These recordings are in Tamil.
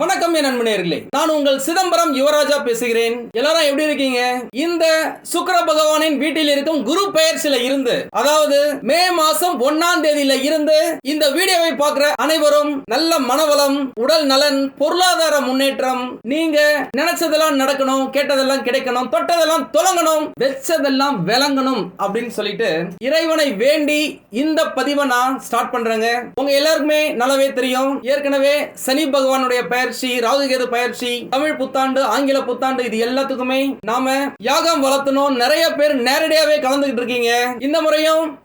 வணக்கம் என் நண்பனேர்களே நான் உங்கள் சிதம்பரம் யுவராஜா பேசுகிறேன். எல்லாரும் எப்படி இருக்கீங்க? இந்த சுக்கர பகவானின் வீட்டில் இருக்கும் குரு பெயர்ச்சியில இருந்து அதாவது மே மாசம் ஒன்னாம் தேதியில இருந்து இந்த வீடியோவை பார்க்கிற அனைவரும் நல்ல மனவளம் உடல் நலன் பொருளாதார முன்னேற்றம் நீங்க நினைச்சதெல்லாம் நடக்கணும் கேட்டதெல்லாம் கிடைக்கணும் தொட்டதெல்லாம் தொடங்கணும் வெச்சதெல்லாம் விளங்கணும் அப்படின்னு சொல்லிட்டு இறைவனை வேண்டி இந்த பதிவை நான் ஸ்டார்ட் பண்றேங்க. உங்க எல்லாருக்குமே நல்லாவே தெரியும். ஏற்கனவே சனி பகவானுடைய பயிற்சி ராகுகேது பயிற்சி தமிழ் புத்தாண்டு ஆங்கில புத்தாண்டு இது எல்லாத்துக்குமே நாம யாகம் வளர்த்தணும். நிறைய பேர் நேரடியாவே கலந்துகிட்டு இருக்கீங்க. இந்த முறையும்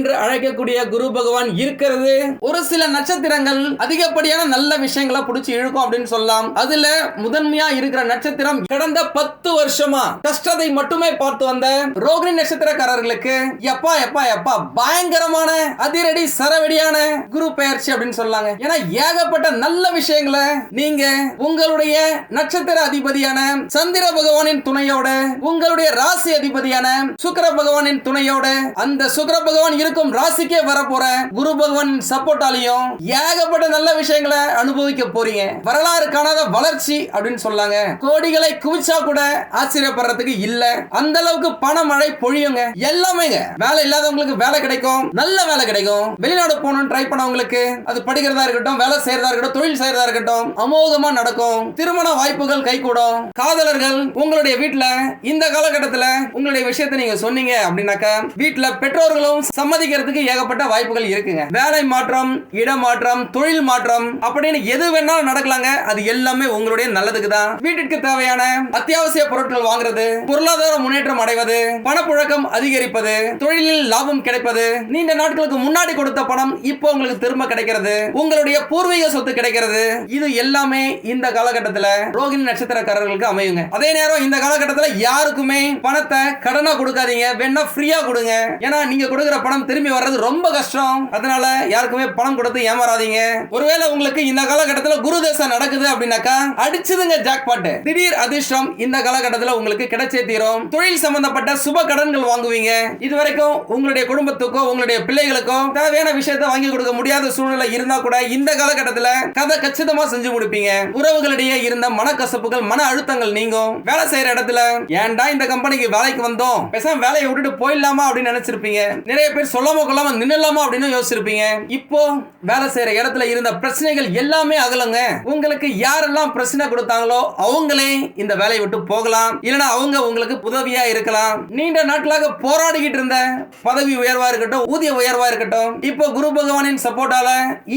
என்று அழைக்கக்கூடிய குரு பகவான் இருக்கிறது. ஒரு சில நட்சத்திரங்கள் அதிகப்படியான நல்ல விஷயங்களை பிடிச்சி இழுக்கும் அப்படின்னு சொல்லலாம். அதுல முதன்மையா இருக்கிற நட்சத்திரம் கடந்த பத்து வருஷமா கஷ்டத்தை மட்டுமே பார்த்து வந்த ரோகிணி நட்சத்திரக்காரர்களுக்கு எப்பா எப்பா எப்பா பயங்கரமான அதிரடி சரவெடியான குரு பெயர்ச்சி அப்படின்னு சொல்லாங்க. ஏன்னா ஏகப்பட்ட நல்ல விஷயங்களை நீங்க உங்களுடைய நட்சத்திர அதிபதியான சந்திர பகவானின் துணையோட உங்களுடைய ராசி அதிபதியான சுக்கர பகவானின் துணையோட அந்த சுக்கர பகவான் இருக்கும் ராசிக்கே வரப்போற குரு பகவான் சப்போர்ட்டாலையும் ஏகப்பட்ட நல்ல விஷயங்களை அனுபவிக்க போறீங்க. வரலாறு காணாத வளர்ச்சி அப்படின்னு சொல்லாங்க. கோடிகளை குவிச்சா கூட ஆச்சரியப்படுறதுக்கு இல்ல. அந்த அளவுக்கு பணமழை பொழியுங்க. எல்லாமேங்க. வேலை இல்லாதவங்களுக்கு வேலை கிடைக்கும். நல்ல வேலை கிடைக்கும். வெளிநாடு போகணும்னு ட்ரை பண்ணவங்களுக்கு அது படிக்கிறதா இருக்கட்டும் வேலை செய்யறதா இருக்கட்டும் தொழில் செய்யறதா இருக்கட்டும் அமோகமா நடக்கும். திருமண வாய்ப்புகள் கைகூடும். காதலர்கள் உங்களுடைய வீட்டுல இந்த காலகட்டத்துல உங்களுடைய விஷயத்தை நீங்க சொன்னீங்க அப்படின்னாக்கா வீட்டுல பெற்றோர்களும் சம்பாதிக்கிறதுக்கு ஏகப்பட்ட வாய்ப்புகள் இருக்குங்க. வேலை மாற்றம் இடமாற்றம் தொழில் மாற்றம் அப்படின்னு எது வேணாலும் நடக்கலாங்க. அது எல்லாமே உங்களுடைய நல்லதுக்கு தான் வீட்டிற்கு தேவையான அத்தியாவசிய பொருட்கள் வாங்குறது பொருளாதார முன்னேற்றம் அடைவது பணப்புழக்கம் அதிகரிப்பது தொழிலில் லாபம் கிடைப்பது நீண்ட நாட்களுக்கு முன்னாடி கொடுத்த பணம் இப்போ உங்களுக்கு திரும்ப கிடைக்கிறது உங்களுடைய பூர்வீக சொத்து கிடைக்கிறது இது எல்லாமே இந்த காலகட்டத்தில் ரோகிணி நட்சத்திரக்காரர்களுக்கு அமையுங்க. அதே நேரம் இந்த காலகட்டத்தில் யாருக்குமே பணத்தை கடனா கொடுக்காதீங்க வேணா ஃப்ரீயா கொடுங்க. ஏன்னா நீங்க கொடுக்குற பணம் திரும்பி வர்றது ரொம்ப கஷ்டம். அதனால யாருக்குமே பணம் கொடுத்து ஏமாறாதீங்க. ஒருவேளை உங்களுக்கு இந்த காலகட்டத்தில் குரு தசை நடக்குது அப்படின்னாக்கா அடிச்சதுங்க ஜாக்பாட் திடீர் அதிர்ஷ்டம் இந்த காலகட்டத்தில் உங்களுக்கு கிடைச்சே தீரும். தொழில் சம்பந்தப்பட்ட சுப கடன்கள் வாங்குவீங்க. இது வரைக்கும் உங்களுடைய குடும்பத்துக்கோ உங்களுடைய பிள்ளைகளுக்கோ தேவையான விஷயத்தை வாங்கி கொடுக்க முடியாத சூழ்நிலை இருந்தா கூட இந்த காலகட்டத்தில் கதை கச்சிதமா செஞ்சு முடிப்பீங்க. உறவுகளிடையே இருந்த மனக்கசப்புகள் மன அழுத்தங்கள் நீங்கும். வேலை செய்யற இடத்துல ஏன்டா இந்த கம்பெனிக்கு வேலைக்கு வந்தோம்? பேசாம வேலையை விட்டுட்டு போயிடலாமா? அப்படின்னு நினைச்சிருப்பீங்க. நிறைய பேர் சொல்லாம கொள்ளாம நின்னலாமா அப்படின்னு யோசிச்சிருப்பீங்க. இப்போ வேலை செய்யற இடத்துல இருந்த பிரச்சனைகள் எல்லாமே அகலுங்க. உங்களுக்கு யாரெல்லாம் பிரச்சனை கொடுத்தாங்களோ அவங்களே இந்த வேலையை விட்டு போகலாம். இல்லனா அவங்க உங்களுக்கு உதவியா இருக்கலாம். நீண்ட நாட்களாக போராடிக்கிட்டு இருந்த பதவி உயர்வா இருக்கட்டும் ஊதிய உயர்வா இருக்கட்டும் இப்போ குரு பகவானின் சப்போர்ட்டால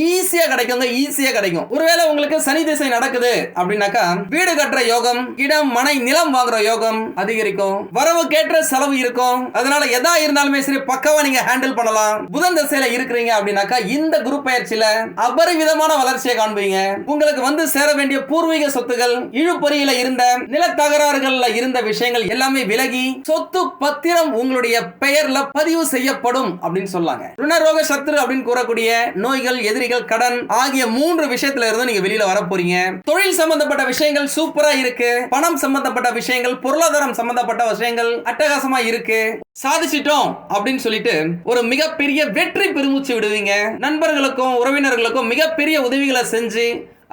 ஈஸியா கிடைக்குங்க ஈஸியா கிடைக்கும். ஒருவேளை உங்களுக்கு சனி திசை நடக்குது அப்படின்னாக்கா வீடு கட்டுற யோகம் இடம் மனை நிலம் வாங்குற யோகம் அதிகரிக்கும். வரவு செலவுக்கேற்ற செலவு இருக்கும். அதனால எதா இருந்தாலுமே சரி பக்கவா நீங்க ஹேண்டில் பண்ணலாம். புதன் திசையில இருக்கிறீங்க அப்படின்னாக்கா இந்த குரு பயிற்சியில அபரிவிதமான வளர்ச்சியை காண்பீங்க. உங்களுக்கு வந்து சேர வேண்டிய பூர்வீக சொத்துகள் இழுபறியில இருந்த நில தகராறுகள்ல இருந்த விஷயங்கள் எல்லாமே விலகி சொத்து பத்திரம் உங்களுடைய பெயர்ல பதிவு செய்யப்படும் அப்படின்னு சொல்லாங்க. ருணரோக சத்ரு அப்படின்னு கூறக்கூடிய நோய்கள் எதிரிகள் கடன் ஆகிய மூன்று விஷயத்துல இருந்து நீங்க வெளியில வர போறீங்க. தொழில் சம்பந்தப்பட்ட விஷயங்கள் சூப்பரா இருக்கு. பணம் சம்பந்தப்பட்ட விஷயங்கள் பொருளாதாரம் சம்பந்தப்பட்ட விஷயங்கள் அட்டகாசமா இருக்கு. சாதிச்சிட்டோம் அப்படின்னு சொல்லிட்டு ஒரு மிகப்பெரிய வெற்றி பெருமூச்சு விடுவீங்க. நண்பர்களுக்கும் உறவினர்களுக்கும் மிகப்பெரிய உதவிகளை செஞ்சு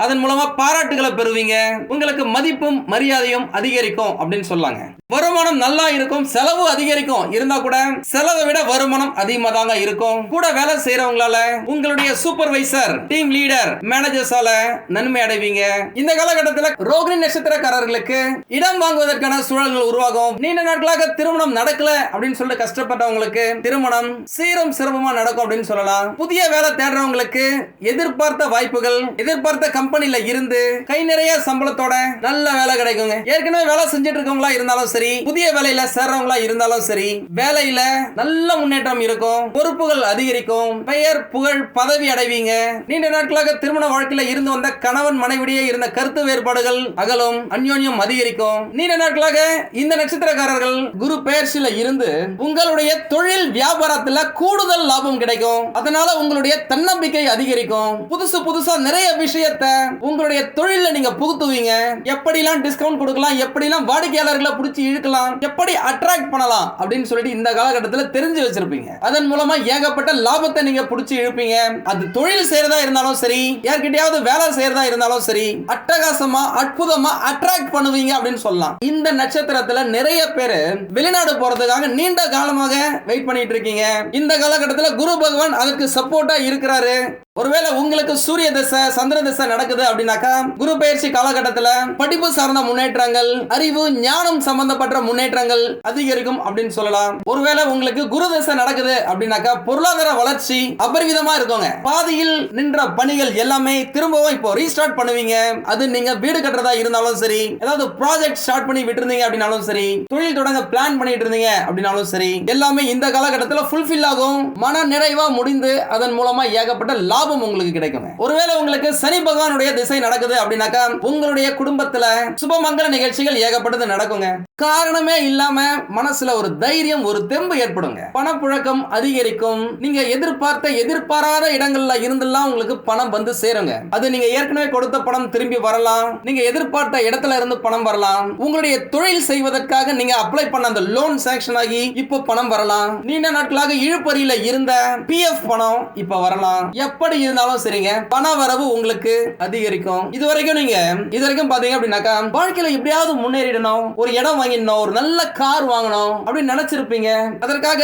அதன் மூலமா பாராட்டுகளை பெறுவீங்க. உங்களுக்கு மதிப்பும் மரியாதையும் அதிகரிக்கும் அப்படின்னு சொல்லாங்க. வருமானம் நல்லா இருக்கும் செலவு அதிகரிக்கும். இருந்தா கூட செலவை விட வருமானம் அதிகமா தாங்க இருக்கும். கூட வேலை செய்யறவங்களால உங்களுடைய சூப்பர்வைசர் டீம் லீடர் மேனேஜர்ஸால நன்மை அடைவீங்க. இந்த காலகட்டத்தில் ரோகிணி நட்சத்திரக்காரர்களுக்கு இடம் வாங்குவதற்கான சூழல்கள் உருவாகும். நீண்ட நாட்களாக திருமணம் நடக்கல அப்படின்னு சொல்லிட்டு கஷ்டப்பட்டவங்களுக்கு திருமணம் சீரும் சிரமமா நடக்கும் அப்படின்னு சொல்லலாம். புதிய வேலை தேடுறவங்களுக்கு எதிர்பார்த்த வாய்ப்புகள் எதிர்பார்த்த கம்பெனி கம்பெனில இருந்து கை நிறைய சம்பளத்தோட நல்ல வேலை கிடைக்குங்க. ஏற்கனவே வேலை செஞ்சுட்டு இருக்கவங்களா இருந்தாலும் சரி புதிய வேலையில சேர்றவங்களா இருந்தாலும் சரி வேலையில நல்ல முன்னேற்றம் இருக்கும் பொறுப்புகள் அதிகரிக்கும் பெயர் புகழ் பதவி அடைவீங்க. நீண்ட நாட்களாக திருமண வாழ்க்கையில இருந்து வந்த கணவன் மனைவிடையே இருந்த கருத்து வேறுபாடுகள் அகலும் அந்யோன்யம் அதிகரிக்கும். நீண்ட நாட்களாக இந்த நட்சத்திரக்காரர்கள் குரு பெயர்ச்சியில இருந்து உங்களுடைய தொழில் வியாபாரத்துல கூடுதல் லாபம் கிடைக்கும். அதனால உங்களுடைய தன்னம்பிக்கை அதிகரிக்கும். புதுசு புதுசா நிறைய விஷயத்தை உங்களுடைய தொழில நீங்க புகுத்துவீங்க. எப்படிலாம் டிஸ்கவுண்ட் கொடுக்கலாம் எப்படிலாம் வாடிக்கையாளர்களை பிடிச்சி இழுக்கலாம் எப்படி அட்ராக்ட் பண்ணலாம் அப்படின்னு சொல்லிட்டு இந்த காலகட்டத்தில் தெரிஞ்சு வச்சிருப்பீங்க. அதன் மூலமா ஏகப்பட்ட லாபத்தை நீங்க பிடிச்சி இழுப்பீங்க. அது தொழில் செய்யறதா இருந்தாலும் சரி யார்கிட்டயாவது வேலை செய்யறதா இருந்தாலும் சரி அட்டகாசமா அற்புதமா அட்ராக்ட் பண்ணுவீங்க அப்படின்னு சொல்லலாம். இந்த நட்சத்திரத்துல நிறைய பேர் வெளிநாடு போறதுக்காக நீண்ட காலமாக வெயிட் பண்ணிட்டு இருக்கீங்க. இந்த காலகட்டத்தில் குரு பகவான் அதற்கு சப்போர்ட்டா இருக்கிறாரு. ஒருவேளை உங்களுக்கு சூரிய திசை சந்திர திசை நடக்குது அப்படின்னாக்கா குரு பயிற்சி காலகட்டத்தில் படிப்பு சார்ந்த முன்னேற்றங்கள் அறிவு ஞானம் சம்பந்தப்பட்ட முன்னேற்றங்கள் அதிகரிக்கும் அப்படின்னு சொல்லலாம். ஒருவேளை உங்களுக்கு குரு திசை நடக்குது அப்படின்னாக்கா பொருளாதார வளர்ச்சி அபரிவிதமா இருக்குங்க. பாதியில் நின்ற பணிகள் எல்லாமே திரும்பவும் இப்போ ரீஸ்டார்ட் பண்ணுவீங்க. அது நீங்க வீடு கட்டுறதா இருந்தாலும் சரி ஏதாவது ப்ராஜெக்ட் ஸ்டார்ட் பண்ணி விட்டுருந்தீங்க அப்படின்னாலும் சரி தொழில் தொடங்க பிளான் பண்ணிட்டு இருந்தீங்க அப்படின்னாலும் சரி எல்லாமே இந்த காலகட்டத்தில் ஃபுல்ஃபில் ஆகும். மன நிறைவா முடிந்து அதன் மூலமா ஏகப்பட்ட லாபம் உங்களுக்கு கிடைக்கும் ஒருவேளை உங்களுக்கு சனி பகவானுடைய திசை நடக்குது அப்படின்னாக்கா உங்களுடைய குடும்பத்துல சுபமங்கல நிகழ்ச்சிகள் ஏகப்பட்டது நடக்குங்க. காரணமே இல்லாம மனசுல ஒரு தைரியம் ஒரு தெம்பு ஏற்படுங்க. பணப்புழக்கம் அதிகரிக்கும். நீங்க எதிர்பார்த்த எதிர்பாராத இடங்கள்ல இருந்தெல்லாம் உங்களுக்கு பணம் வந்து சேருங்க. அது நீங்க ஏற்கனவே கொடுத்த பணம் திரும்பி வரலாம். நீங்க எதிர்பார்த்த இடத்துல இருந்து பணம் வரலாம். உங்களுடைய தொழில் செய்வதற்காக நீங்க அப்ளை பண்ண அந்த லோன் சாங்ஷன் ஆகி இப்போ பணம் வரலாம். நீண்ட நாட்களாக இழுப்பறியில இருந்த பிஎஃப் பணம் இப்ப வரலாம். எப்படி இருந்தாலும் சரிங்க. பண வரவு உங்களுக்கு அதிகரிக்கும். இது வரைக்கும் நீங்க இது வரைக்கும் பாத்தீங்க அப்படின்னாக்கா வாழ்க்கையில எப்படியாவது முன்னேறிடணும். ஒரு இடம் வாங்கிடணும் ஒரு நல்ல கார் வாங்கணும் அப்படின்னு நினைச்சிருப்பீங்க. அதற்காக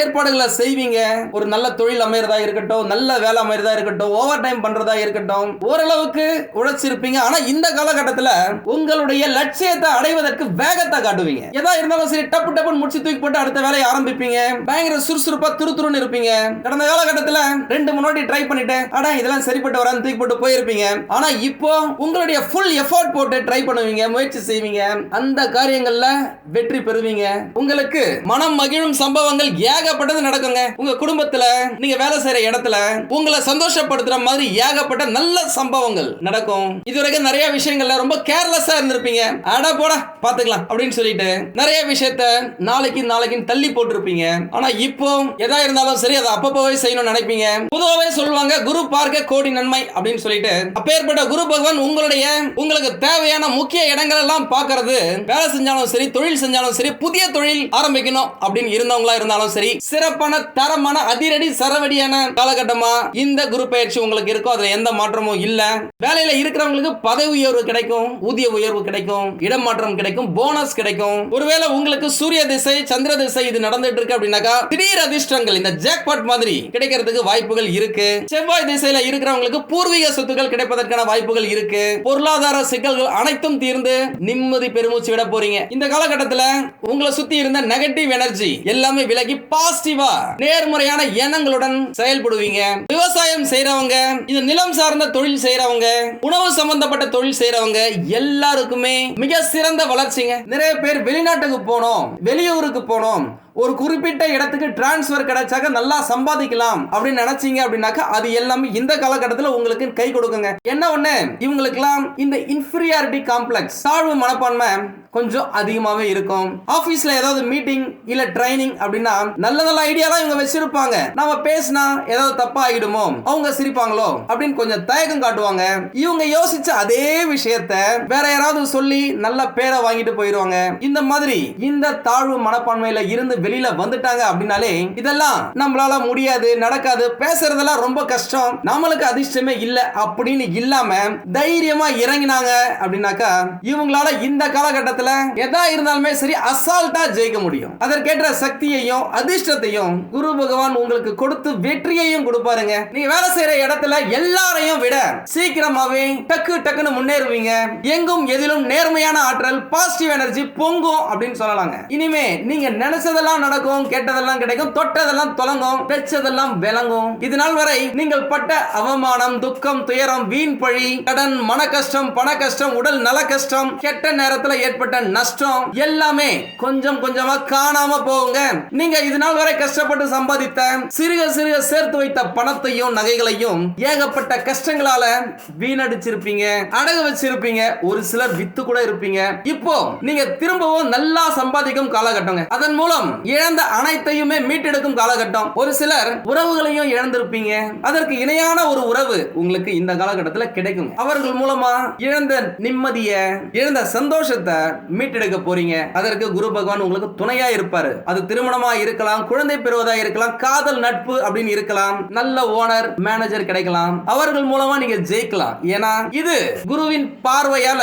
ஏற்பாடுகளை செய்வீங்க. ஒரு நல்ல தொழில் அமையறதா இருக்கட்டும் நல்ல வேலை அமையறதா இருக்கட்டும் ஓவர் டைம் பண்றதா இருக்கட்டும் ஓரளவுக்கு உழைச்சிருப்பீங்க. ஆனா இந்த காலகட்டத்தில் உங்களுடைய லட்சியத்தை அடைவதற்கு வேகத்தை காட்டுவீங்க. எதா இருந்தாலும் சரி டப்பு டப்புன்னு முடிச்சு தூக்கி போட்டு அடுத்த வேலையை ஆரம்பிப்பீங்க. பயங்கர சுறுசுறுப்பா துருதுருன்னு இருப்பீங்க. கடந்த காலகட்டத்தில் ரெண்டு முன்னாடி ட்ரை பண்ணிட்டு அடா இதெல்லாம் சரிப்பட்டு வரான்னு தூக்கி போட்டு போயிருப்பீங்க. ஆனா இப்போ உங்களுடைய ஃபுல் எஃபோர்ட் போட்டு ட்ரை பண்ணுவீங்க முயற்சி செய்வீங்க. அந்த காரியங்கள்ல வெற்றி பெறுவீங்க. உங்களுக்கு மனம் மகிழும் சம்பவங்கள் ஏகப்பட்டது நடக்குங்க. உங்க குடும்பத்துல நீங்க வேலை செய்யற இடத்துல உங்களை சந்தோஷப்படுத்துற மாதிரி ஏகப்பட்ட நல்ல சம்பவங்கள் நடக்கும். இதுவரைக்கும் நிறைய விஷயங்கள்ல ரொம்ப கேர்லெஸ்ஸா இருந்திருப்பீங்க. அட போடா பாத்துக்கலாம் அப்படின்னு சொல்லிட்டு நிறைய விஷயத்த நாளைக்கு நாளைக்குன்னு தள்ளி போட்டிருப்பீங்க. ஆனா இப்போ எதா இருந்தாலும் சரி அதை அப்பப்போவே செய்யணும்னு நினைப்பீங்க. பொதுவாகவே சொல்லுவாங்க குரு பார்க்க கோடி நன்மை அப்படின்னு சொல்லிட்டு. அப்பேற்பட்ட குரு பகவான் உங்களுடைய உங்களுக்கு தேவையான முக்கிய இடங்கள் எல்லாம் பார்க்கறது வேலை செஞ்சாலும் சரி தொழில் செஞ்சாலும் சரி புதிய தொழில் ஆரம்பிக்கணும் அப்படின்னு இருந்தவங்களா இருந்தாலும் சரி சிறப்பான தரமான அதிரடி சரவடியான காலகட்டமா இந்த குரு பயிற்சி உங்களுக்கு இருக்கும் அதுல எந்த மாற்றமும் இல்ல. வேலையில இருக்கிறவங்களுக்கு பதவி உயர்வு கிடைக்கும் ஊதிய உயர்வு கிடைக்கும் இடமாற்றம் கிடைக்கும் போனஸ் கிடைக்கும். ஒருவேளை உங்களுக்கு சூரிய திசை சந்திர திசை இது நடந்துட்டு இருக்கு அப்படின்னாக்கா திடீர் அதிர்ஷ்டங்கள் இந்த ஜாக்பாட் மாதிரி கிடைக்கிறதுக்கு வாய்ப்புகள் இருக்கு. செவ்வாய் திசையில இருக்கிறவங்களுக்கு பூர்வீக சொத்துக்கள் கிடைப்பதற்கான வாய்ப்புகள் இருக்கு. பொருளாதார சிக்கல்கள் அனைத்தும் தீர்ந்து நிம்மதி பெருமூச்சு விட போறீங்க. இந்த காலகட்டத்தில் உங்களை சுத்தி இருந்த நெகட்டிவ் எனர்ஜி எல்லாமே விலகி பாசிட்டிவா நேர்முறையான எண்ணங்களுடன் செயல்படுவீங்க. விவசாயம் செய்யறவங்க இந்த நிலம் சார்ந்த தொழில் செய்யறவங்க உணவு சம்பந்தப்பட்ட தொழில் செய்யறவங்க எல்லாருக்குமே மிக சிறந்த வளர்ச்சிங்க. நிறைய பேர் வெளிநாட்டுக்கு போனோம் வெளியூருக்கு போனோம். ஒரு குறிப்பிட்ட இடத்துக்கு டிரான்ஸ்ஃபர் கிடைச்சாக்க நல்லா சம்பாதிக்கலாம் அப்படின்னு நினைச்சீங்க அப்படின்னாக்கா அது எல்லாமே இந்த காலகட்டத்தில் உங்களுக்கு கை கொடுக்குங்க. என்ன ஒண்ணு? இவங்களுக்கெல்லாம் இந்த இன்ஃபீரியாரிட்டி காம்ப்ளெக்ஸ் தாழ்வு மனப்பான்மை கொஞ்சம் அதிகமாகவே இருக்கும். ஆஃபீஸில் ஏதாவது மீட்டிங் இல்லை ட்ரைனிங் அப்படின்னா நல்ல நல்ல ஐடியாலாம் இவங்க வச்சிருப்பாங்க. நம்ம பேசினா ஏதாவது தப்பா ஆகிடுமோ அவங்க சிரிப்பாங்களோ? அப்படின்னு கொஞ்சம் தயக்கம் காட்டுவாங்க. இவங்க யோசிச்ச அதே விஷயத்த வேற யாராவது சொல்லி நல்ல பேரை வாங்கிட்டு போயிடுவாங்க இந்த மாதிரி இந்த தாழ்வு மனப்பான்மையில இருந்து வெளியில வந்துட்டாங்க அப்படின்னாலே இதெல்லாம் நம்மளால முடியாது நடக்காது பேசுறதெல்லாம் ரொம்ப கஷ்டம். நம்மளுக்கு அதிர்ஷ்டமே இல்ல அப்படின்னு இல்லாம தைரியமா இறங்கினாங்க அப்படின்னாக்கா இவங்களால இந்த காலகட்டத்துல எதா இருந்தாலுமே சரி அசால்ட்டா ஜெயிக்க முடியும். அதற்கேற்ற சக்தியையும் அதிர்ஷ்டத்தையும் குரு பகவான் உங்களுக்கு கொடுத்து வெற்றியையும் கொடுப்பாருங்க. நீங்க வேலை செய்யற இடத்துல எல்லாரையும் விட சீக்கிரமாவே டக்கு டக்குன்னு முன்னேறுவீங்க. எங்கும் எதிலும் நேர்மையான ஆற்றல் பாசிட்டிவ் எனர்ஜி பொங்கும் அப்படின்னு சொல்லலாங்க. இனிமே நீங்க நினைச்சதெல்லாம் நடக்கும் கேட்டதெல்லாம் கிடைக்கும் தொட்டதெல்லாம் தொலங்கும் பெற்றதெல்லாம் விளங்கும். இது நாள் வரை நீங்கள் பட்ட அவமானம் துக்கம் துயரம் வீண் பழி கடன் மன கஷ்டம் பண கஷ்டம் உடல் நல கஷ்டம் கெட்ட நேரத்துல ஏற்பட்ட நஷ்டம் எல்லாமே கொஞ்சம் கொஞ்சமா காணாம போகுங்க. நீங்க இது நாள் வரை கஷ்டப்பட்டு சம்பாதித்த சிறுக சிறுக சேர்த்து வைத்த பணத்தையும் நகைகளையும் ஏகப்பட்ட கஷ்டங்களால வீணடிச்சிருப்பீங்க அடகு வச்சிருப்பீங்க ஒரு சிலர் வித்து கூட இருப்பீங்க. இப்போ நீங்க திரும்பவும் நல்லா சம்பாதிக்கும் காலகட்டங்க. அதன் மூலம் இழந்த அனைத்தையுமே மீட்டெடுக்கும் காலகட்டம். ஒரு சிலர் உறவுகளையும் இழந்திருப்பீங்க. அதற்கு இணையான ஒரு உறவு உங்களுக்கு இந்த காலகட்டத்தில் கிடைக்கும் அவர்கள் மூலமா இழந்த நிம்மதிய இழந்த சந்தோஷத்தை மீட்டெடுக்க போறீங்க. அதற்கு குரு பகவான் உங்களுக்கு துணையா இருப்பாரு. அது திருமணமா இருக்கலாம் குழந்தை பெறுவதா இருக்கலாம் காதல் நட்பு அப்படின்னு இருக்கலாம் நல்ல ஓனர் மேனேஜர் கிடைக்கலாம். அவர்கள் மூலமா நீங்க ஜெயிக்கலாம். ஏன்னா இது குருவின் பார்வையால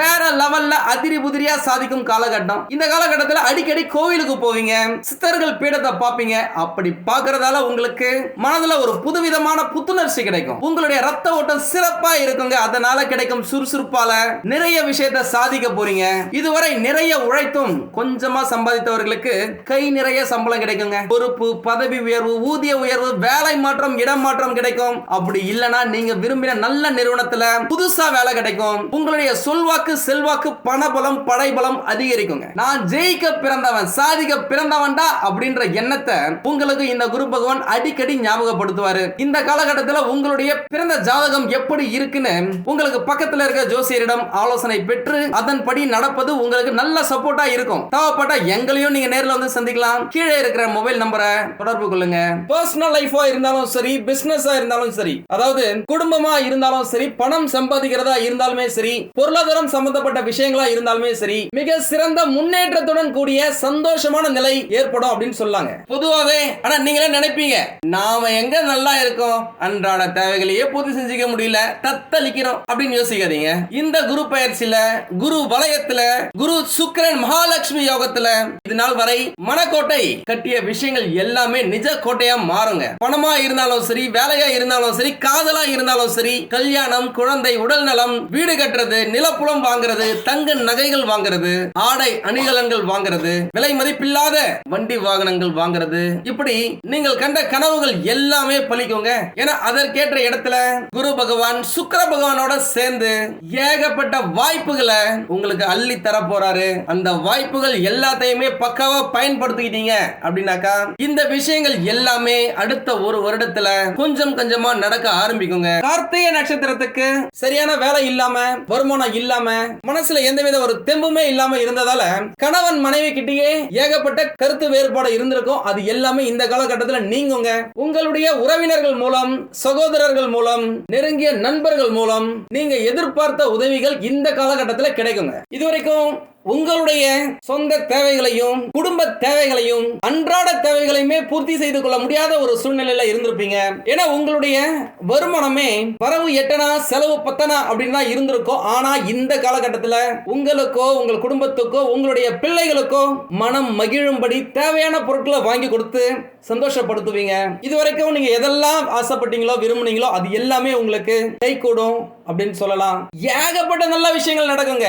வேற லெவல்ல அதிரி புதிரியா சாதிக்கும் காலகட்டம். இந்த காலகட்டத்தில் அடிக்கடி கோவிலுக்கு போவீங்க. சித்தர்கள் பீடத்தை பார்ப்பீங்க. அப்படி பார்க்கறதால உங்களுக்கு மனதுல ஒரு புதுவிதமான புத்துணர்ச்சி கிடைக்கும். உங்களுடைய ரத்த ஓட்டம் சிறப்பா இருக்குங்க. அதனால கிடைக்கும் சுறுசுறுப்பால நிறைய விஷயத்த சாதிக்க போறீங்க. இதுவரை நிறைய உழைத்தும் கொஞ்சமா சம்பாதித்தவர்களுக்கு கை நிறைய சம்பளம் கிடைக்குங்க. பொறுப்பு பதவி உயர்வு ஊதிய உயர்வு வேலை மாற்றம் இடம் மாற்றம் கிடைக்கும். அப்படி இல்லனா நீங்க விரும்பின நல்ல நிறுவனத்துல புதுசா வேலை கிடைக்கும். உங்களுடைய சொல்வாக்கு செல்வாக்கு பணபலம் படைபலம் அதிகரிக்குங்க. நான் ஜெயிக்க பிறந்தவன் சாதிக்க பிறந்தவன்டா அப்படின்ற எண்ணத்தை உங்களுக்கு இந்த குரு பகவான் அடிக்கடி ஞாபகப்படுத்துவாரு. இந்த காலகட்டத்தில் உங்களுடைய பிறந்த ஜாதகம் எப்படி இருக்குன்னு உங்களுக்கு பக்கத்தில் இருக்க ஜோசியரிடம் ஆலோசனை பெற்று அதன்படி நடப்பது உங்களுக்கு நல்ல சப்போர்ட்டா இருக்கும். தேவைப்பட்ட எங்களையும் நீங்க நேரில் வந்து சந்திக்கலாம். கீழே இருக்கிற மொபைல் நம்பரை தொடர்பு கொள்ளுங்க. பர்சனல் லைஃபா இருந்தாலும் சரி பிசினஸா இருந்தாலும் சரி அதாவது குடும்பமா இருந்தாலும் சரி பணம் சம்பாதிக்கிறதா இருந்தாலுமே சரி பொருளாதாரம் சம்பந்தப்பட்ட விஷயங்களா இருந்தாலுமே சரி மிக சிறந்த முன்னேற்றத்துடன் கூடிய சந்தோஷமான நிலை ஏற்படும் அப்படின்னு சொல்லாங்க. பொதுவாகவே ஆனா நீங்களே நினைப்பீங்க நாம எங்க நல்லா இருக்கோம்? அன்றாட தேவைகளையே பூர்த்தி செஞ்சுக்க முடியல தத்தளிக்கிறோம் அப்படின்னு யோசிக்காதீங்க. இந்த குரு பயிற்சியில குரு வலயத்துல குரு சுக்கரன் மகாலட்சுமி யோகத்துல இது நாள் வரை மனக்கோட்டை கட்டிய விஷயங்கள் எல்லாமே நிஜ கோட்டையா மாறுங்க. பணமா இருந்தாலும் சரி வேலையா இருந்தாலும் சரி காதலா இருந்தாலும் சரி கல்யாணம் குழந்தை உடல் நலம் வீடு கட்டுறது நிலப்புலம் வாங்குறது தங்க நகைகள் வாங்குறது ஆடை அணிகலன்கள் வாங்குறது விலை மதிப்பில்லாத வண்டி வாகனங்கள் வாங்குறது. இப்படி நீங்கள் கண்ட கனவுகள் எல்லாமே பலிக்குங்க ஏன்னா அதற்கேற்ற இடத்துல குரு பகவான் சுக்கர பகவானோட சேர்ந்து ஏகப்பட்ட வாய்ப்புகளை உங்களுக்கு அள்ளி தர போறாரு அந்த வாய்ப்புகள் எல்லாத்தையுமே பக்காவா பயன்படுத்திக்கிட்டீங்க அப்படின்னாக்கா இந்த விஷயங்கள் எல்லாமே அடுத்த ஒரு வருடத்துல கொஞ்சம் கொஞ்சமா நடக்க ஆரம்பிக்குங்க. கார்த்திகை நட்சத்திரத்துக்கு சரியான வேலை இல்லாம வருமானம் இல்லாம மனசுல எந்தவித ஒரு தெம்புமே இல்லாம இருந்ததால கணவன் மனைவி கிட்டேயே ஏகப்பட்ட கருத்து வேறுபாடு இருந்திருக்கும். அது எல்லாமே இந்த காலகட்டத்தில் நீங்குங்க. உங்களுடைய உறவினர்கள் மூலம் சகோதரர்கள் மூலம் நெருங்கிய நண்பர்கள் மூலம் நீங்க எதிர்பார்த்த உதவிகள் இந்த காலகட்டத்தில் கிடைக்குங்க. இதுவரைக்கும் உங்களுடைய சொந்த தேவைகளையும் குடும்ப தேவைகளையும் அன்றாட தேவைகளையுமே பூர்த்தி செய்து கொள்ள முடியாத ஒரு சூழ்நிலையில இருந்திருப்பீங்க. ஏன்னா உங்களுடைய வருமானமே வரவு எட்டனா செலவு பத்தனா அப்படின்னு தான் இருந்திருக்கும். ஆனா இந்த காலகட்டத்தில் உங்களுக்கோ உங்கள் குடும்பத்துக்கோ உங்களுடைய பிள்ளைகளுக்கோ மனம் மகிழும்படி தேவையான பொருட்களை வாங்கி கொடுத்து சந்தோஷப்படுத்துவீங்க. இது வரைக்கும் நீங்க எதெல்லாம் ஆசைப்பட்டீங்களோ விரும்புனீங்களோ அது எல்லாமே உங்களுக்கு கை கூடும் அப்படின்னு சொல்லலாம். ஏகப்பட்ட நல்ல விஷயங்கள் நடக்குங்க.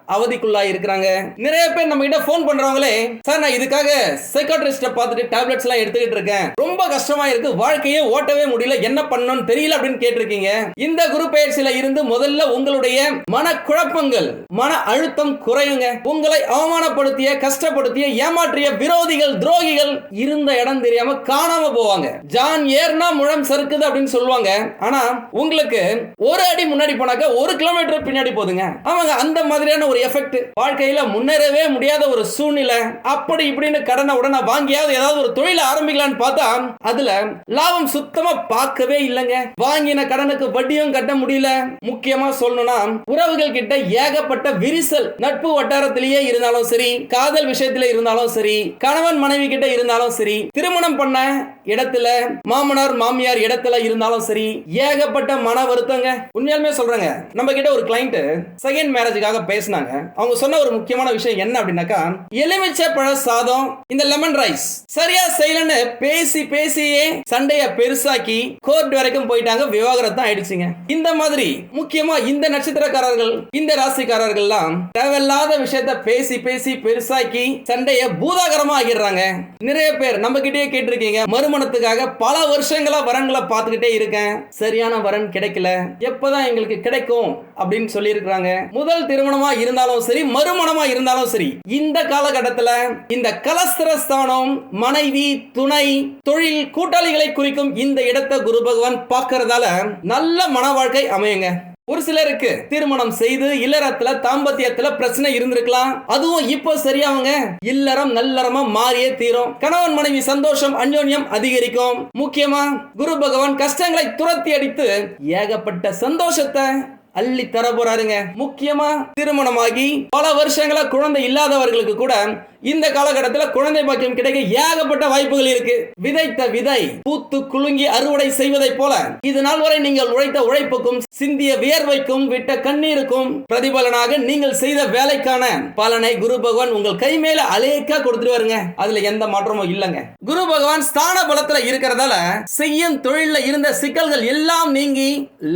அவதிக்குள்ளா இருக்கிறாங்க. நிறைய பேர் நம்ம கிட்ட ஃபோன் பண்றவங்களே சார் நான் இதுக்காக சைக்காட்ரிஸ்ட பார்த்துட்டு டேப்லெட்ஸ் எல்லாம் எடுத்துக்கிட்டு இருக்கேன். ரொம்ப கஷ்டமா இருக்கு. வாழ்க்கையே ஓட்டவே முடியல. என்ன பண்ணணும்னு தெரியல அப்படின்னு கேட்டிருக்கீங்க. இந்த குரு பயிற்சியில இருந்து முதல்ல உங்களுடைய மன குழப்பங்கள் மன அழுத்தம் குறையுங்க. உங்களை அவமானப்படுத்திய கஷ்டப்படுத்திய ஏமாற்றிய விரோதிகள் துரோகிகள் இருந்த இடம் தெரியாம காணாம போவாங்க. ஜான் ஏர்னா முழம் சறுக்குது அப்படின்னு சொல்லுவாங்க. ஆனா உங்களுக்கு ஒரு அடி முன்னாடி போனாக்க ஒரு கிலோமீட்டர் பின்னாடி போதுங்க. ஆமாங்க அந்த மாதிரியான ஒரு எஃபெக்ட் வாழ்க்கையில முன்னேறவே முடியாத ஒரு சூழ்நிலை. அப்படி இப்படின்னு கடனை உடனே வாங்கியாவது ஏதாவது ஒரு தொழில ஆரம்பிக்கலாம்னு பார்த்தா அதுல லாபம் சுத்தமா பார்க்கவே இல்லைங்க. வாங்கின கடனுக்கு வட்டியும் கட்ட முடியல. முக்கியமா சொல்லணும்னா உறவுகள் கிட்ட ஏகப்பட்ட விரிசல் நட்பு வட்டாரத்திலேயே இருந்தாலும் சரி காதல் விஷயத்துல இருந்தாலும் சரி கணவன் மனைவி கிட்ட இருந்தாலும் சரி திருமணம் பண்ண இடத்துல மாமனார் மாமியார் இடத்துல இருந்தாலும் சரி ஏகப்பட்ட மன வருத்தங்க. உண்மையாலுமே சொல்றேங்க நம்ம கிட்ட ஒரு கிளைண்ட் செகண்ட் மேரேஜுக்காக பேசினாங்க. அவங்க சொன்ன ஒரு முக்கியமான விஷயம் என்ன அப்படின்னாக்கா எலுமிச்சை பழ சாதம் இந்த லெமன் ரைஸ் சரியா செய்யலன்னு பேசி பேசியே சண்டைய பெருசாக்கி கோர்ட் வரைக்கும் போயிட்டாங்க விவாகரத்தம் ஆயிடுச்சுங்க. இந்த மாதிரி முக்கியமா இந்த நட்சத்திரக்காரர்கள் இந்த ராசிக்காரர்கள்லாம் தேவையில்லாத விஷயத்த பேசி பேசி பெருசாக்கி சண்டைய பூதாகரமா ஆகிடுறாங்க நிறைய பேர் நம்ம கிட்டே கேட்டிருக்கீங்க திருமணத்துக்காக பல வருஷங்களா வரன்களை பார்த்துக்கிட்டே இருக்கேன். சரியான வரன் கிடைக்கல. எப்பதான் எங்களுக்கு கிடைக்கும் அப்படின்னு சொல்லி இருக்கிறாங்க முதல் திருமணமா இருந்தாலும் சரி மறுமணமா இருந்தாலும் சரி இந்த காலகட்டத்தில் இந்த கலஸ்திரஸ்தானம் மனைவி துணை தொழில் கூட்டாளிகளை குறிக்கும் இந்த இடத்தை குரு பகவான் பார்க்கறதால நல்ல மன வாழ்க்கை அமையுங்க. ஒரு சிலருக்கு திருமணம் செய்து இல்லறத்துல தாம்பத்தியத்துல பிரச்சனை இருந்திருக்கலாம். அதுவும் இப்போ சரியாவுங்க. இல்லறம் நல்லறமா மாறியே தீரும். கணவன் மனைவி சந்தோஷம் அந்யோன்யம் அதிகரிக்கும். முக்கியமா குரு பகவான் கஷ்டங்களை துரத்தி அடித்து ஏகப்பட்ட சந்தோஷத்தை அள்ளி தர போறாருங்க. முக்கியமா திருமணமாகி பல வருஷங்களா குழந்தை இல்லாதவர்களுக்கு கூட இந்த காலகட்டத்தில் குழந்தை பாக்கியம் கிடைக்க ஏகப்பட்ட வாய்ப்புகள் இருக்கு. விதைத்த விதை பூத்து குலுங்கி அறுவடை செய்வதை போல இது நாள் வரை நீங்கள் உழைத்த உழைப்புக்கும் சிந்திய வியர்வைக்கும் விட்ட கண்ணீருக்கும் பிரதிபலனாக நீங்கள் செய்த வேலைக்கான பலனை குரு பகவான் உங்கள் கை மேல அலேக்கா கொடுத்துட்டு வருங்க. அதுல எந்த மாற்றமும் இல்லைங்க. குரு பகவான் ஸ்தான பலத்துல இருக்கிறதால செய்யும் தொழில இருந்த சிக்கல்கள் எல்லாம் நீங்கி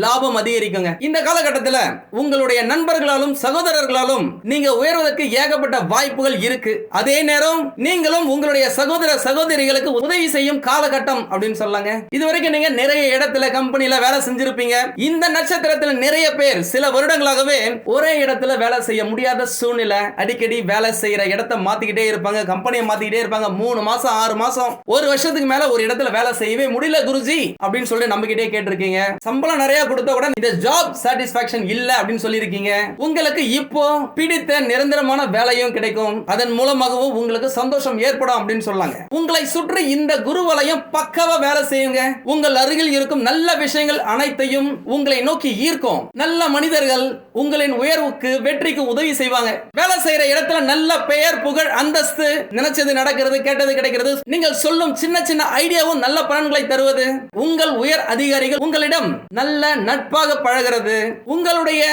லாபம் அதிகரிக்குங்க. இந்த கால காலகட்டத்தில் உங்களுடைய நண்பர்களாலும் சகோதரர்களாலும் நீங்க உயர்வதற்கு ஏகப்பட்ட வாய்ப்புகள் இருக்கு. அதே நேரம் நீங்களும் உங்களுடைய சகோதர சகோதரிகளுக்கு உதவி செய்யும் காலகட்டம் அப்படின்னு சொல்லாங்க. இதுவரைக்கும் நீங்க நிறைய இடத்துல கம்பெனில வேலை செஞ்சிருப்பீங்க. இந்த நட்சத்திரத்துல நிறைய பேர் சில வருடங்களாகவே ஒரே இடத்துல வேலை செய்ய முடியாத சூழ்நிலை. அடிக்கடி வேலை செய்யற இடத்த மாத்திக்கிட்டே இருப்பாங்க கம்பெனியை மாத்திக்கிட்டே இருப்பாங்க. மூணு மாசம் ஆறு மாசம் ஒரு வருஷத்துக்கு மேல ஒரு இடத்துல வேலை செய்யவே முடியல குருஜி அப்படின்னு சொல்லி நம்பிக்கிட்டே கேட்டிருக்கீங்க. சம்பளம் நிறைய கொடுத்த உடனே இந்த ஜாப் சாட்டிஸ்பாக்சன் இல்ல அப்படின்னு சொல்லியிருக்கீங்க. உங்களுக்கு இப்போ பிடித்த நிரந்தரமான வேலையும் கிடைக்கும். அதன் மூலமாகவும் உங்களுக்கு சந்தோஷம் ஏற்படும் அப்படின்னு சொல்லாங்க உங்களை சுற்றி இந்த குரு வலயம் பக்கவா வேலை செய்யுங்க. உங்கள் அருகில் இருக்கும் நல்ல விஷயங்கள் அனைத்தையும் உங்களை நோக்கி ஈர்க்கும். நல்ல மனிதர்கள் உங்களின் உயர்வுக்கு வெற்றிக்கு உதவி செய்வாங்க. வேலை செய்யற இடத்துல நல்ல பெயர் புகழ் அந்தஸ்து நினைச்சது நடக்கிறது கேட்டது கிடைக்கிறது. நீங்கள் சொல்லும் சின்ன சின்ன ஐடியாவும் நல்ல பலன்களை தருவது. உங்கள் உயர் அதிகாரிகள் உங்களிடம் நல்ல நட்பாக பழகிறது. உங்களுடைய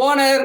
ஓனர்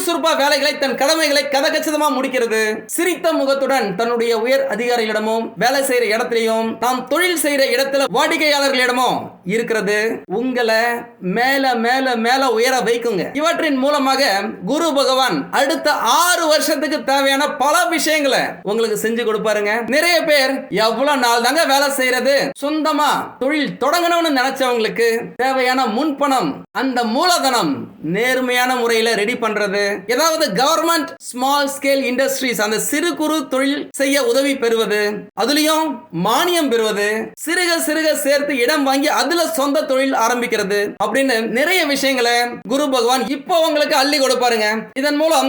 சுறுசுறுப்பா வேலைகளை தன் கடமைகளை கதகச்சிதமா முடிக்கிறது. சிரித்த முகத்துடன் தன்னுடைய உயர் அதிகாரிகளிடமும் வேலை செய்யற இடத்திலையும் தாம் தொழில் செய்யற இடத்துல வாடிக்கையாளர்களிடமும் இருக்கிறது. உங்களை மேல மேல மேல உயர வைக்குங்க. இவற்றின் மூலமாக குரு பகவான் அடுத்த ஆறு வருஷத்துக்கு தேவையான பல விஷயங்களை உங்களுக்கு செஞ்சு கொடுப்பாருங்க. நிறைய பேர் எவ்வளவு நாள் தாங்க வேலை செய்யறது? சொந்தமா தொழில் தொடங்கணும்னு நினைச்சவங்களுக்கு தேவையான முன்பணம் அந்த மூலதனம் நேர்மையான முறையில ரெடி பண்றது. ஏதாவது கவர்மெண்ட் ஸ்மால் ஸ்கேல் இண்டஸ்ட்ரீஸ் அந்த சிறு குறு தொழில் செய்ய உதவி பெறுவது. அதுலயும் மானியம் பெறுவது. சிறுக சிறுக சேர்த்து இடம் வாங்கி அதுல சொந்த தொழில் ஆரம்பிக்கிறது அப்படின்னு நிறைய விஷயங்களை குரு பகவான் இப்போ உங்களுக்கு அள்ளி கொடுப்பாருங்க. இதன் மூலம்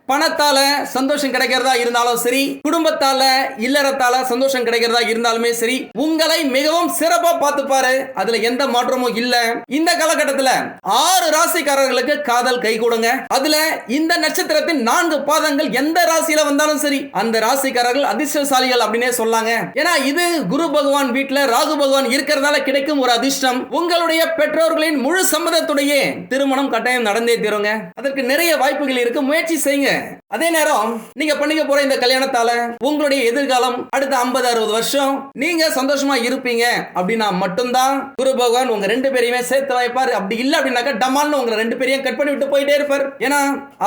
பணத்தால சந்தோஷம் கிடைக்கிறதா இருந்தாலும் சரி குடும்பத்தால இல்லறத்தால சந்தோஷம் கிடைக்கிறதா இருந்தாலுமே சரி உங்களை மிகவும் சிறப்பா பார்த்துப்பாரு. அதுல எந்த மாற்றமும் இல்ல. இந்த காலகட்டத்துல ஆறு ராசிக்காரர்களுக்கு காதல் கை கொடுங்க. அதுல இந்த நட்சத்திரத்தின் நான்கு பாதங்கள் எந்த ராசியில வந்தாலும் சரி அந்த ராசிக்காரர்கள் அதிர்ஷ்டசாலிகள் அப்படின்னே சொல்லாங்க. ஏன்னா இது குரு பகவான் வீட்டுல ராகு பகவான் இருக்கிறதால கிடைக்கும் ஒரு அதிர்ஷ்டம். உங்களுடைய பெற்றோர்களின் முழு சம்மதத்துடைய திருமணம் கட்டாயம் நடந்தே தீருங்க. அதற்கு நிறைய வாய்ப்புகள் இருக்கு. முயற்சி செய்யுங்க. அதே நேரம் நீங்க பண்ணிக்க போற இந்த கல்யாணத்தால உங்களுடைய எதிர்காலம் அடுத்த ஐம்பது அறுபது வருஷம் நீங்க சந்தோஷமா இருப்பீங்க. அப்படின்னா மட்டும்தான் குரு பகவான் உங்க ரெண்டு பேரையுமே சேர்த்து வைப்பார். அப்படி இல்ல அப்படின்னாக்கா டமால்னு உங்களை ரெண்டு பேரையும் கட் பண்ணி விட்டு போயிட்டே இருப்பார். ஏன்னா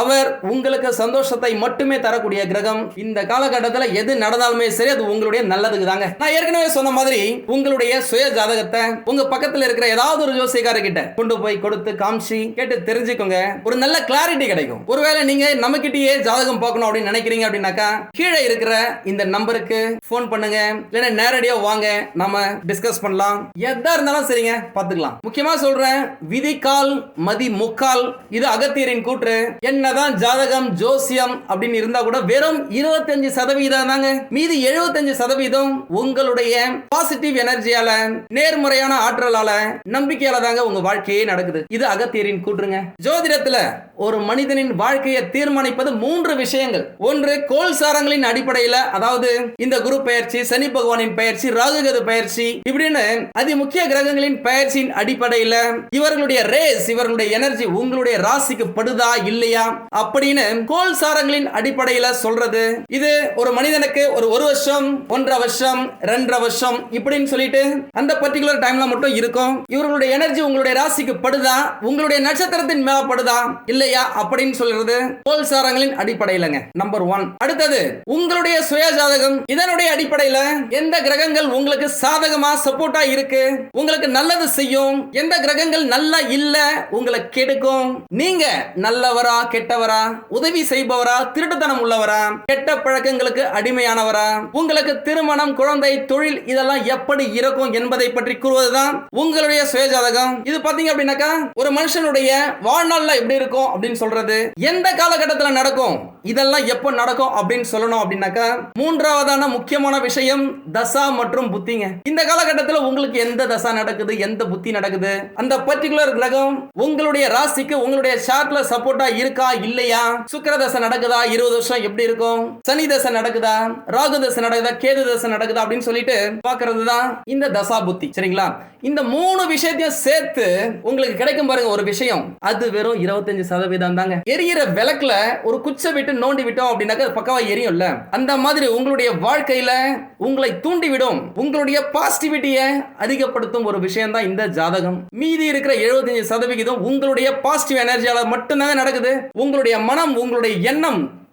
அவர் உங்களுக்கு சந்தோஷத்தை மட்டுமே தரக்கூடிய கிரகம். இந்த காலகட்டத்தில் எது நடந்தாலுமே சரி அது உங்களுடைய நல்லதுக்கு தாங்க. நான் ஏற்கனவே சொன்ன மாதிரி உங்களுடைய சுய ஜாதகத்தை உங்க பக்கத்தில் இருக்கிற ஏதாவது ஒரு ஜோசியக்காரர் கிட்ட கொண்டு போய் கொடுத்து காமிச்சு கேட்டு தெரிஞ்சுக்கோங்க. ஒரு நல்ல கிளாரிட்டி கிடைக்கும். ஒருவேளை நீங்க நம்ம கிட்டயே ஜாதகம் பார்க்கணும் அப்படின்னு நினைக்கிறீங்க அப்படின்னாக்கா கீழே இருக்கிற இந்த நம்பருக்கு ஃபோன் பண்ணுங்க. இல்லைன்னா நேரடியாக வாங்க. நம்ம டிஸ்கஸ் பண்ணலாம். எதா இருந்தாலும் சரிங்க பார்த்துக்கலாம். முக்கியமாக சொல்றேன் விதிக்கால் மதி முக்கால் இது அகத்தியரின் கூற்று. என்னதான் ஜாதகம் ஜோசியம் அப்படின்னு இருந்தா கூட வெறும் இருபத்தஞ்சு சதவீதம் தாங்க. மீதி எழுபத்தஞ்சு சதவீதம் உங்களுடைய பாசிட்டிவ் எனர்ஜியால நேர்முறையான ஆற்றலால நம்பிக்கையால தாங்க உங்க வாழ்க்கையே நடக்குது. இது அகத்தியரின் கூற்றுங்க. ஜோதிடத்துல ஒரு மனிதனின் வாழ்க்கையை தீர்மானிப்பது என்பது மூன்று விஷயங்கள். ஒன்று கோல் சாரங்களின் அடிப்படையில் அதாவது இந்த குரு பயிற்சி சனி பகவானின் பயிற்சி ராகுகது பயிற்சி இப்படின்னு அதி முக்கிய கிரகங்களின் பயிற்சியின் அடிப்படையில் இவர்களுடைய ரேஸ் இவர்களுடைய எனர்ஜி உங்களுடைய ராசிக்கு படுதா இல்லையா? அப்படின்னு கோல் சாரங்களின் அடிப்படையில் சொல்றது. இது ஒரு மனிதனுக்கு ஒரு ஒரு வருஷம் ஒன்றரை வருஷம் ரெண்டரை வருஷம் இப்படின்னு சொல்லிட்டு அந்த பர்டிகுலர் டைம்ல மட்டும் இருக்கும். இவர்களுடைய எனர்ஜி உங்களுடைய ராசிக்கு படுதா? உங்களுடைய நட்சத்திரத்தின் மேல படுதா இல்லையா? அப்படின்னு சொல்றது. கோல் சாரங்கள் ஜாதகங்களின் அடிப்படையிலங்க. நம்பர் ஒன் அடுத்தது உங்களுடைய சுய ஜாதகம் இதனுடைய அடிப்படையில எந்த கிரகங்கள் உங்களுக்கு சாதகமா சப்போர்ட்டா இருக்கு? உங்களுக்கு நல்லது செய்யும். எந்த கிரகங்கள் நல்லா இல்ல உங்களை கெடுக்கும். நீங்க நல்லவரா கெட்டவரா உதவி செய்பவரா திருட்டுத்தனம் உள்ளவரா கெட்ட பழக்கங்களுக்கு அடிமையானவரா உங்களுக்கு திருமணம் குழந்தை தொழில் இதெல்லாம் எப்படி இருக்கும் என்பதை பற்றி கூறுவதுதான் உங்களுடைய சுய ஜாதகம் இது பாத்தீங்க அப்படின்னாக்கா ஒரு மனுஷனுடைய வாழ்நாள்ல எப்படி இருக்கும் அப்படின்னு சொல்றது. எந்த காலகட்டத்தில் நடக்கும்? இதெல்லாம் எப்போ நடக்கும் அப்படின்னு சொல்லணும் அப்படின்னாக்கா மூன்றாவதான முக்கியமான விஷயம் தசா மற்றும் புத்திங்க. இந்த காலகட்டத்தில் உங்களுக்கு எந்த தசா நடக்குது? எந்த புத்தி நடக்குது? அந்த பர்டிகுலர் கிரகம் உங்களுடைய ராசிக்கு உங்களுடைய சார்ட்ல சப்போர்ட்டா இருக்கா? இல்லையா? சுக்கர தசை நடக்குதா? இருபது வருஷம் எப்படி இருக்கும்? சனி தசை நடக்குதா? ராகு தசை நடக்குதா? கேது தசை நடக்குதா? அப்படின்னு சொல்லிட்டு பாக்குறது தான் இந்த தசா புத்தி. சரிங்களா? இந்த மூணு விஷயத்தையும் சேர்த்து உங்களுக்கு கிடைக்கும் பாருங்க ஒரு விஷயம். அது வெறும் இருபத்தஞ்சு சதவீதம் தாங்க. எரியிற விளக்குல ஒரு குச்சை விட்டு நோண்டி விட்டோம் அப்படின்னாக்க பக்கவாக பக்கவா எரியும்ல. அந்த மாதிரி உங்களுடைய வாழ்க்கையில உங்களை தூண்டிவிடும். உங்களுடைய பாசிட்டிவிட்டியை அதிகப்படுத்தும் ஒரு விஷயம் தான் இந்த ஜாதகம். மீதி இருக்கிற 75% சதவிகிதம் உங்களுடைய பாசிட்டிவ் எனர்ஜியால மட்டும்தாங்க நடக்குது. உங்களுடைய மனம் உங்களுடைய எண்ணம்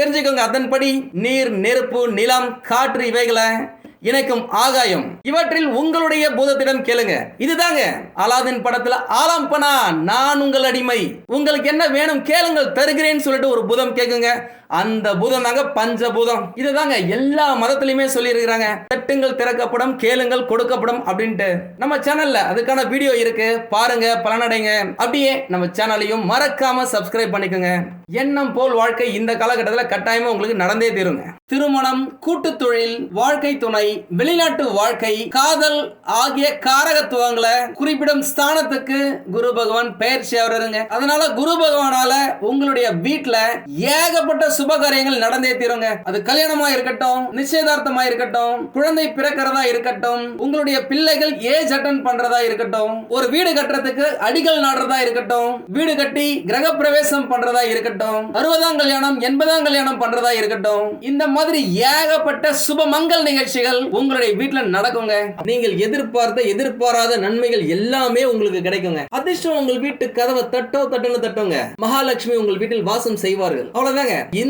தெரிஞ்சுக்கோங்க. அதன்படி நீர் நெருப்பு நிலம் காற்று இவைகளை இணைக்கும் ஆகாயம். இவற்றில் உங்களுடைய பூதத்திடம் கேளுங்க. இதுதாங்க. அலாதின் படத்துல ஆலம்பனா நான் உங்கள் அடிமை. உங்களுக்கு என்ன வேணும் கேளுங்கள் தருகிறேன்னு சொல்லிட்டு ஒரு பூதம் கேக்குங்க. அந்த பூதம் தாங்க பஞ்சபூதம். இதுதாங்க எல்லா மதத்திலையுமே சொல்லியிருக்கிறாங்க. தட்டுங்கள் திறக்கப்படும் கேளுங்கள் கொடுக்கப்படும் அப்படின்ட்டு. நம்ம சேனல்ல அதுக்கான வீடியோ இருக்கு. பாருங்க பலனடைங்க. அப்படியே நம்ம சேனலையும் மறக்காம சப்ஸ்கிரைப் பண்ணிக்கோங்க. எண்ணம் போல் வாழ்க்கை இந்த காலகட்டத்தில் கட்டாயமா உங்களுக்கு நடந்தே தீருங்க. திருமணம் கூட்டு தொழில் வாழ்க்கை துணை வெளிநாட்டு வாழ்க்கை காதல் ஆகிய காரகத்துவங்களை குறிப்பிடும் ஸ்தானத்துக்கு குரு பகவான் பெயர்ச்சி ஆகுறாருங்க அதனால குரு பகவானால உங்களுடைய வீட்டுல ஏகப்பட்ட சுப காரியங்கள் நடந்தே தீருங்க. அது கல்யாணமா இருக்கட்டும் நிச்சயதார்த்தமா இருக்கட்டும் குழந்தை பிறக்கிறதா இருக்கட்டும் உங்களுடைய பிள்ளைகள் ஏஜ் அட்டன் பண்றதா இருக்கட்டும் ஒரு வீடு கட்டுறதுக்கு அடிகள் நாடுறதா இருக்கட்டும் வீடு கட்டி கிரக பிரவேசம் பண்றதா இருக்கட்டும் அறுபதாம் கல்யாணம் எண்பதாம் கல்யாணம் பண்றதா இருக்கட்டும் இந்த மாதிரி ஏகப்பட்ட சுப மங்கள் நிகழ்ச்சிகள் உங்களுடைய வீட்டுல நடக்குங்க. நீங்கள் எதிர்பார்த்த எதிர்பாராத நன்மைகள் எல்லாமே உங்களுக்கு கிடைக்குங்க. அதிர்ஷ்டம் உங்கள் வீட்டு கதவை தட்டோ தட்டுன்னு தட்டுங்க. மகாலட்சுமி உங்கள் வீட்டில் வாசம் செய்வார்கள். அவ்வளவுதாங்க. இந்த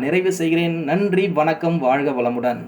நிறைவு செய்கிறேன். நன்றி வணக்கம் வாழ்க வளமுடன்.